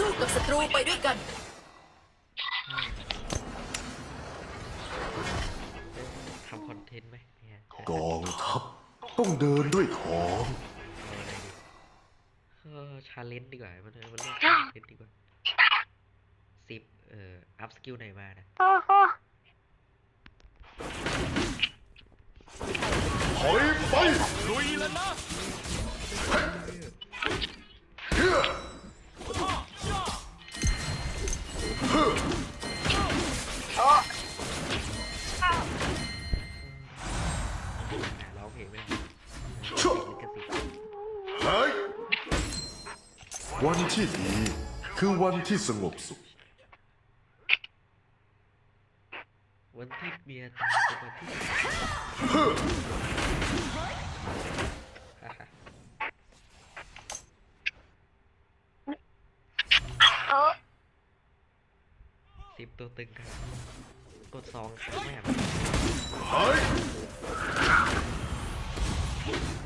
สู้กับศัตรูไปด้วยกัน ทำคอนเทนต์ไหมเนี่ยกองทัพต้องเดินด้วยของ เอาอะไรดีเออชาเลนจ์ดีกว่ามันมันเล่นชาเลนจ์ดีกว่าสิบเอ่ออัพสกิลไหนมานะถอยไป ลุยแล้วนะ ที่ดี คือวันที่สงบสุข วันที่เมียตายเป็นวันที่เฮ้ยฮ่าฮ่าสิบตัวตึงครับ กดสองครั้งแม่งเฮ้ย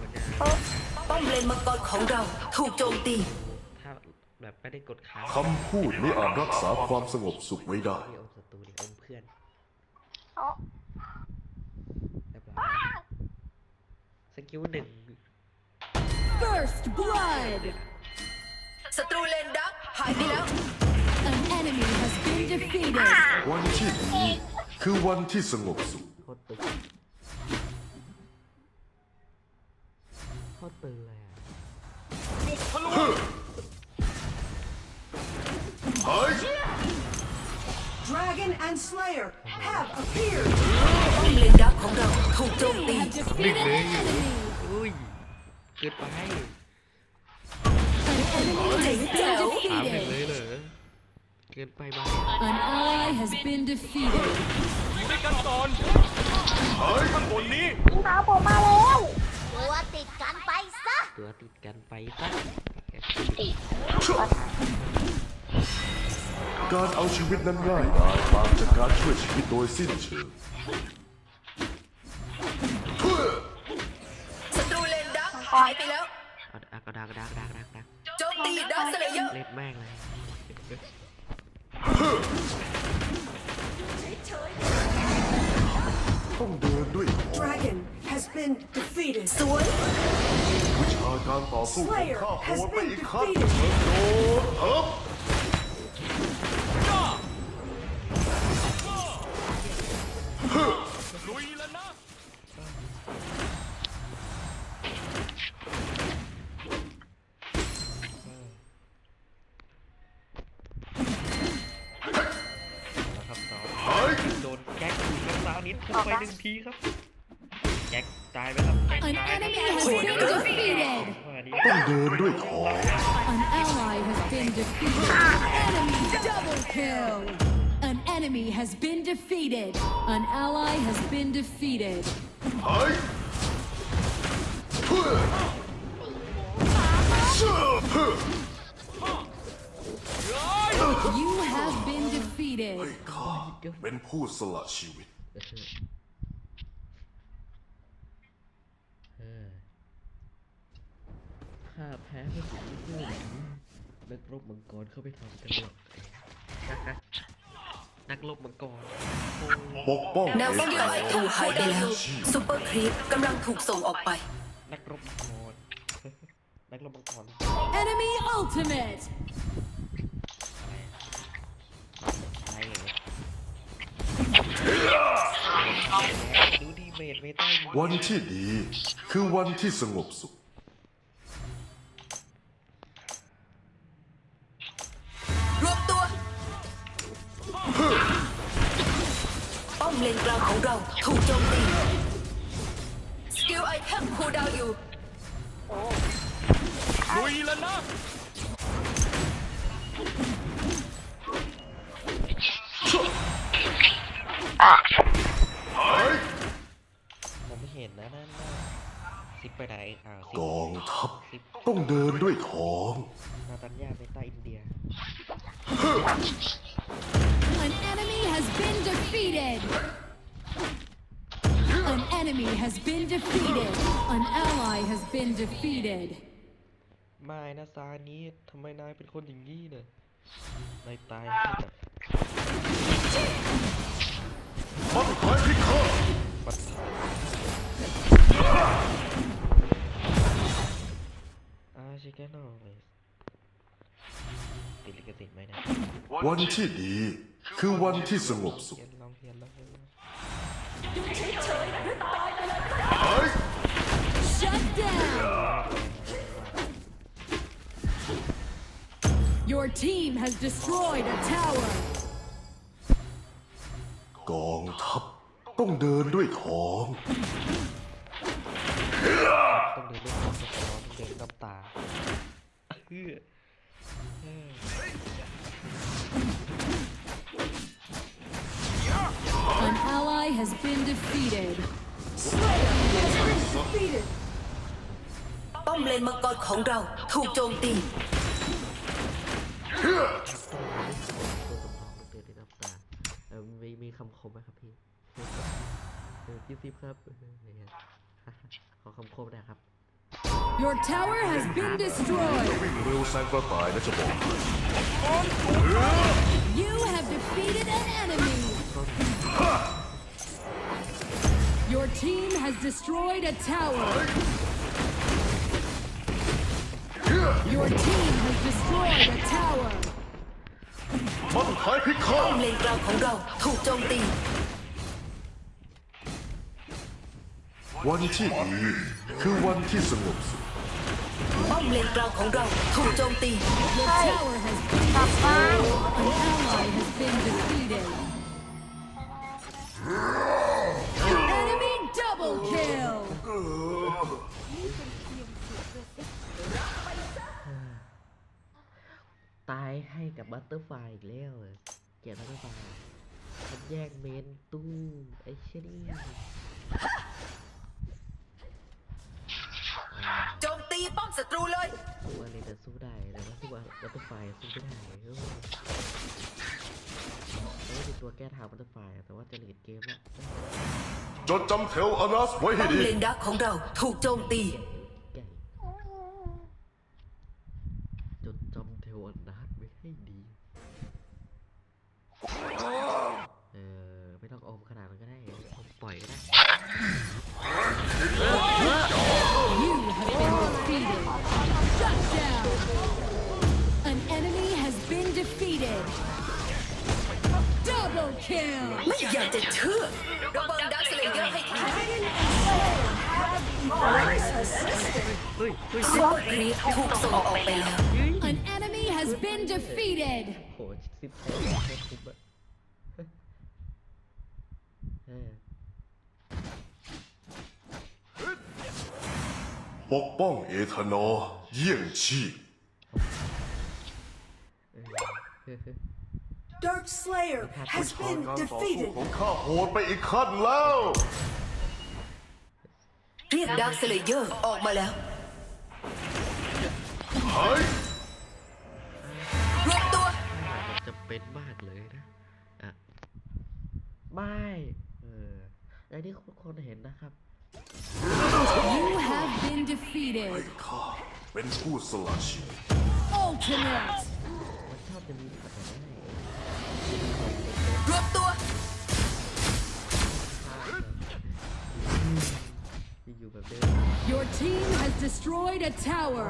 มันจะป้อมเลนมังกรของเราถูกโจมตีถ้า แบบไม่ได้กดค้างคำพูดไม่อาจรักษาความสงบสุขไว้ได้ ที่อมศัตรูนี่อมเพื่อนเรียบร้อยสกิลหนึ่ง First blood! ศัตรูเลนดักหายไปแล้ว An enemy has been defeated. วันที่ดีคือวันที่สงบสุข โคตรตึงโคตรตึงเลยอะเฮ้ยเฮ้ย Dragon and Slayer have appeared. ป้อมเลนดักของเราถูกโจม You ตี have defeated an enemy. อุ้ยเกินไป An enemy has been ถามถึง defeated. เลยเหรอ เกินไปไหม An ally has been defeated. อยู่ด้วยกันก่อนเฮ้ยข้างบนนี้มาผมมาแล้ว ตัวติดกันไปซะ ตัวติดกันไปซะ การเอาชีวิตนั้นง่ายดายต่างจากการช่วยชีวิตโดยสิ้นเชิงเฮ้ยศัตรูเลนดักหายไปแล้ว เอาเอากระดากระดากระดากระดากระดากโจมตีดักสเลเยอร์เล่นแม่งเลยต้องเดินด้วยของ Dragon has been defeated. สวยวิชาการต่อสู้ของ Slayer ข้าโห has ดไป been อีกขั้น defeated. โดดเ ตายไหมครับแก๊ก An ตาย enemy has been defeated. ว่าดี ต้องเดินด้วยของ An ally has been defeated. Enemy double kill. An enemy has been defeated. An ally has been defeated. เฮ้ยเฮ้ยเชื่อเฮ้ย You have been defeated. ข้าเป็นผู้สละชีวิต ข้าแพ้ให้ถึงที่ผู้หญิงนักรบมังกรเข้าไปทำกันหมดนักรบมังกรโอ้ปกป้องแนวป้องกันศัตรูหายไปแล้วซูเปอร์ครีปกำลังถูกส่งออกไป นักรบมังกรนักรบมังกร Enemy ultimate. อะไรเหรอดูดีเมดเมตาวันที่ดีคือวันที่สงบสุข มเลนกลางของเราถูกโจมตี สกิลไอเทมคูลดาวน์อยู่ ลุยแล้วนะเฮ้ยผมไม่เห็นนะนั่นน่ะสิบไปไหนอ่าวสิกบองทัพต้องเดินด้วยของ นาตัญญาเมตาอินเดีย An enemy has been defeated. enemy has been defeated. An ally has been defeated. ไม่นะซานี้ทำไมนายเป็นคนอย่างนี้เนี่ยนายตายให้กับบังหายพิฆาตปัตตาอาชิแกนอเลยติดลิขสิทธิ์ไหมเนะวันที่ดี คือวันที่สงบสุขเพียนลองเพียนลองเพียนลองเฮ้ย Shut down. Your team has destroyed a tower. กองทัพต้องเดินด้วยท้อง ต้องเดินด้วยความสะท้อนเดินน้ำตาเฮ้อเอ has been defeated. Defeated. ป้อมเลนมังกรของเราถูกโจมตีตัวสำรองต้องเดินด้วยน้ำตาเออมีมีคำคมไหมครับพี่เออพี่ซิปครับเออเนี่ยขอคำคมหนะครับ Your tower has been destroyed. วิ่งเร็วแซงกระต่ายนะจะบอกให้ You have defeated an has destroyed a tower. Your team has destroyed a tower. บังหายพิฆา ป้อ ต มเลนกลางของเราถูกโจมตี วันที่ดี คือวันที่สงบสุข ป้อมเลนกลางของเราถูกโจมตี Your tower has been destroyed. An ally has been defeated. Enemy double kill. ตายให้กับบัตเตอร์ไฟอีกแล้วเหรอเกลียดบัตเตอร์ไฟมันแยกเมนตู้ไอ้เช่นี่โจมตีป้อมศัตรูเลยสู้อะไรแต่สู้ได้แต่ว่าสู้บัตเตอร์ไฟสู้ไม่ได้เออไม่มีตัวแก้ทางบัตเตอร์ไฟแต่ว่าจะหลีดเกมละ จดจำเทลอนัสไว้ให้ป้อมดี เลนดักของเราถูกโจมตีใหญ่จดจำเทวนาทไว้ให้ดี เออ ไม่ต้องอมขนาดนั้นก็ได้อมปล่อยก็ได้ You have been defeated. Shut down. An enemy has been defeated. Double kill. ไม่อยากจะเชื่อ ฮ้ยเฮ้ยซุปเปอร์ครีปถูกส่งออกไปแล้ว An enemy has been defeated. โหซิปแทนโคตรซิปอะเออปกป้องเอธานอลเยี่ยงชีพ เออ Dark Slayer has been ต่อสู้ defeated. ของข้าโหดไปอีกขั้นแล้ว เรียกดักสเลเยอร์ออกมาแล้ว รวมตัวมันจะเป็นมากเลยนะ อะ ไม่ เอออย่างที่ทุกคนเห็นนะครับ You have been defeated. ข้าเป็นผู้สละชีวิต Ultimate. มันชอบจะมีปัญหาได้รวมตัว อยู่แบบเดิม Your team has destroyed a tower.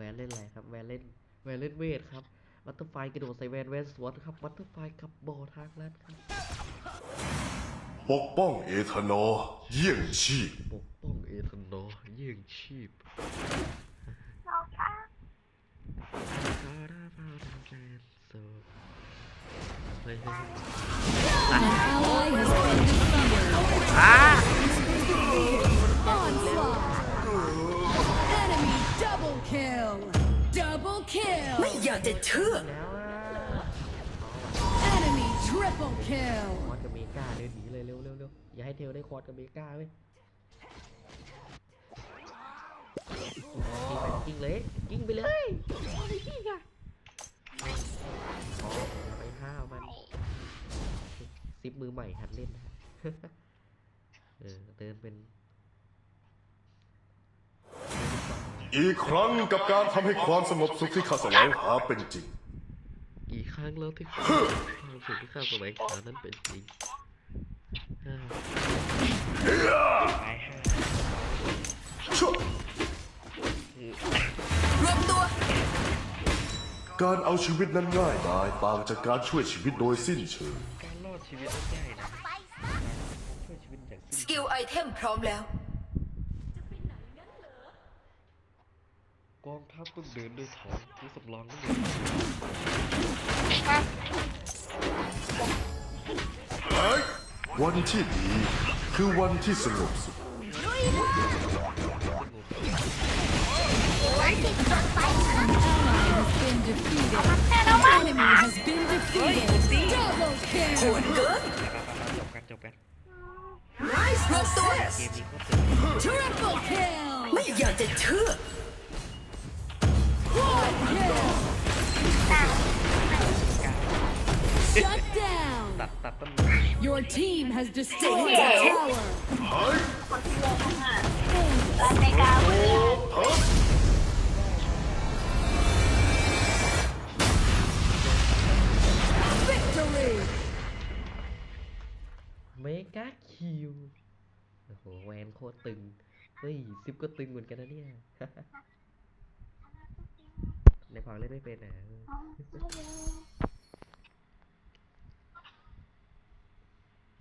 แวนเล่นอะไรครับ แวนเล่น แวนเล่นเวทครับบัตเตอร์ไฟกระโดดใส่แวนแวนสวนครับบัตเตอร์ไฟกับบอทางลัดครับ ปกป้องเอธานอลเยี่ยงชีพ ปกป้องเอธานอลเยี่ยงชีพเฮ้ยเฮ้ย An ally has been defeated. Onslaught. Double ไม่ kill. อยากจะเชื่อแล้วอะ Enemy triple kill. ควอดกับเมกาเดินหนีเลยเร็วเร็วเร็วอย่าให้เทลได้ควอดกับเมกาเว้ยกิ้งไปกิ้งเลยกิ้งไปเลยไม่กิ้งอะอ๋อไปห้าวมันซิปมือใหม่หัดเล่นนะเออเดินเป็น อีกครั้งกับการทำให้ความสงบสุขที่ข้าแสวงหาเป็นจริง กี่ครั้งแล้วที่ความสุขที่ข้าแสวงหานั้นเป็นจริงอ่าชั่วรวมตัว การเอาชีวิตนั้นง่ายดายต่างจากการช่วยชีวิตโดยสิ้นเชิง การรอดชีวิตไม่ง่ายนะไปซะช่วยชีวิตอย่างสสิ้นกิลไอเทมพร้อมแล้ว กองทัพต้องเดินด้วยท้องที่สำรองต้องเดินเองวันที่ดีคือวันที่สงบสุข Shut down. ตัดตัดต้น Your team has destroyed a tower. เฮ้ยรันในกาวเฮ้ย Victory. เมกาคิว โอ้โห แวนโคตรตึง เฮ้ย ซิปก็ตึงเหมือนกันนะเนี่ย ในฟังเล่นไม่เป็นอะ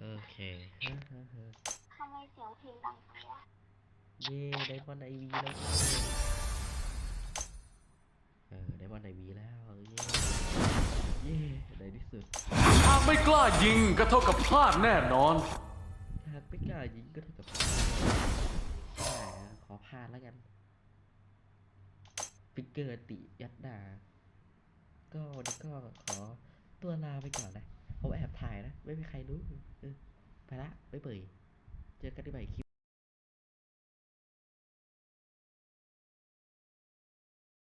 โอเคทำไมเสียงเพลงดังจังวะเย่ได้บอลไอวีแล้ว เออได้บอลไอวีแล้วเย่เย่ในที่สุดหากไม่กล้ายิงก็เท่ากับพลาดแน่นอน หากไม่กล้ายิงก็เท่ากับได้นะขอพลาดแล้วกันฟิกเกอร์ติยัดดา ก็วันนี้ก็ขอตัวลาไปก่อนนะ ผมแอบถ่ายนะ ไม่มีใครรู้ไปละ ไม่เปื่อยเจอกันที่ใหม่คลิป